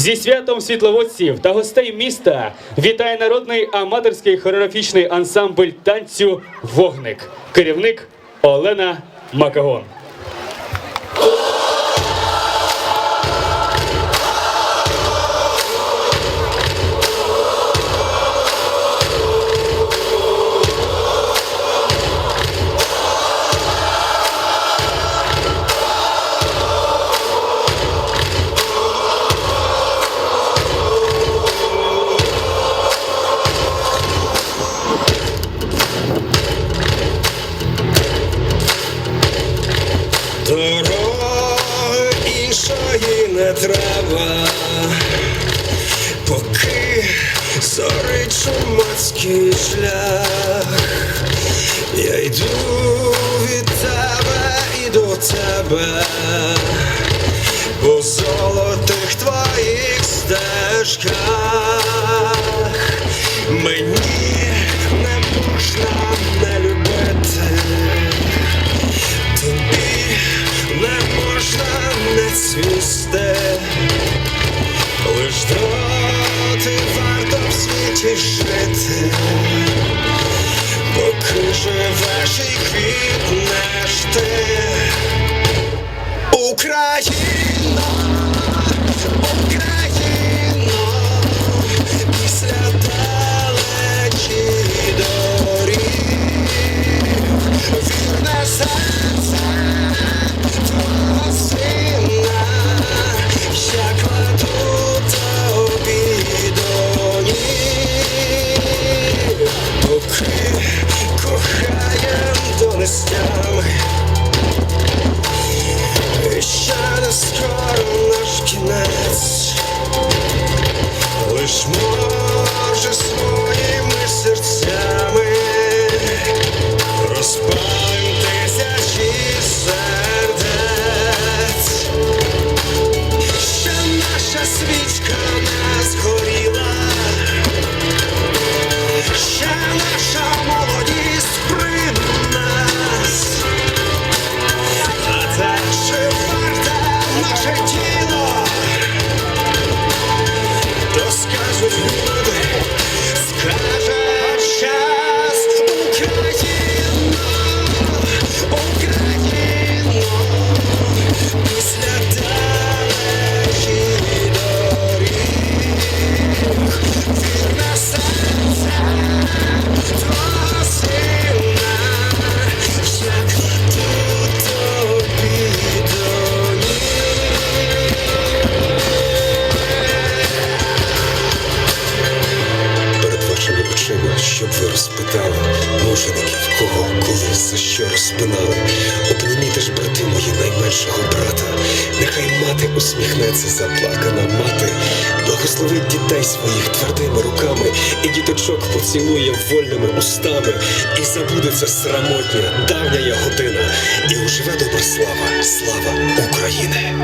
Зі святом світловодців та гостей міста вітає народний аматорський хореографічний ансамбль танцю Вогник. Керівник Олена Макагон. Треба, поки зорить чумацький шлях. Я йду від тебе і до тебе, по золотих твоїх стежках. Мені не можна не любити. Тобі не можна не цвісти, світі жити, поки живеш і квітнеш ти. Україна, за Обніміте ж, брати мої, найменшого брата. Нехай мати усміхнеться заплакана мати, благословить дітей своїх твердими руками, і діточок поцілує вольними устами, і забудеться срамотня, давня година, і уживе добра слава, слава України.